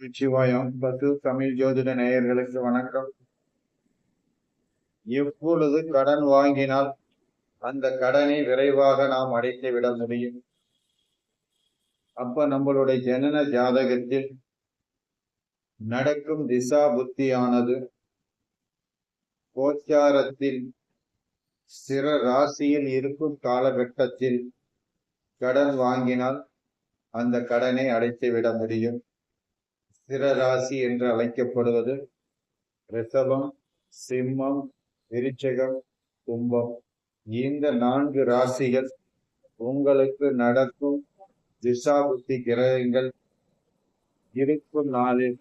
நிச்சயமாயம் பசு தமிழ் ஜோதிட நேயர்களுக்கு வணக்கம். எப்பொழுது கடன் வாங்கினால் அந்த கடனை விரைவாக நாம் அடைத்து விட முடியும். அப்ப நம்மளுடைய ஜனன ஜாதகத்தில் நடக்கும் திசா புத்தியானது கோச்சாரத்தில் சிற ராசியில் இருக்கும் காலகட்டத்தில் கடன் வாங்கினால் அந்த கடனை அடைத்து விட முடியும். ஸ்திர ராசி என்று அழைக்கப்படுவது ரிஷபம் சிம்மம் விருச்சகம் கும்பம். இந்த நான்கு ராசிகள் உங்களுக்கு நடக்கும் திசாபுத்தி கிரகங்கள் இருக்கும் நாளில்.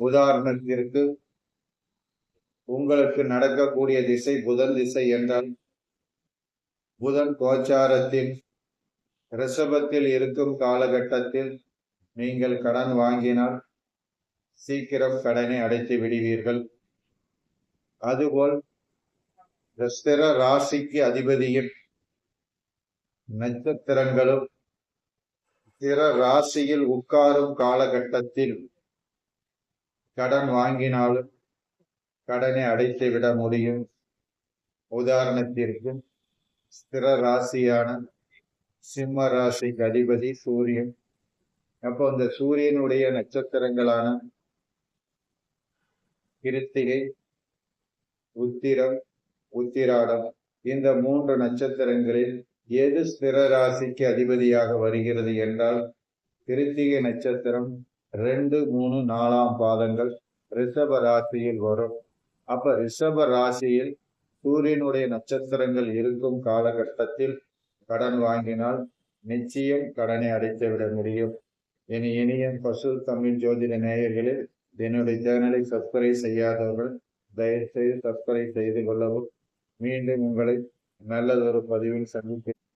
உதாரணத்திற்கு உங்களுக்கு நடக்கக்கூடிய திசை புதன் திசை என்றால் புதன் கோச்சாரத்தில் ரிஷபத்தில் இருக்கும் காலகட்டத்தில் நீங்கள் கடன் வாங்கினால் சீக்கிரம் கடனை அடைத்து விடுவீர்கள். அதுபோல் ஸ்திர ராசிக்கு அதிபதியின் நட்சத்திரங்களும் ஸ்திர ராசியில் உட்காரும் காலகட்டத்தில் கடன் வாங்கினாலும் கடனை அடைத்து விட முடியும். உதாரணத்திற்கு ஸ்திர ராசியான சிம்ம ராசிக்கு அதிபதி சூரியன் அப்போ அந்த சூரியனுடைய நட்சத்திரங்களான கிருத்திகை உத்திரம் உத்திராடம் இந்த மூன்று நட்சத்திரங்களில் எது ஸ்திர ராசிக்கு அதிபதியாக வருகிறது என்றால் கிருத்திகை நட்சத்திரம் ரெண்டு மூணு நாலாம் பாதங்கள் ரிஷப ராசியில் வரும். அப்ப ரிஷப ராசியில் சூரியனுடைய நட்சத்திரங்கள் இருக்கும் காலகட்டத்தில் கடன் வாங்கினால் நிச்சயம் கடனை அடைத்து விட முடியும். என் இனிய பசு தமிழ் ஜோதிட நேயர்களே என்னுடைய சேனலை சப்ஸ்கிரைப் செய்யாதவர்கள் தயவுசெய்து சப்ஸ்கிரைப் செய்து கொள்ளவும். மீண்டும் உங்களை நல்லதொரு பதிவில் சந்திப்பேன்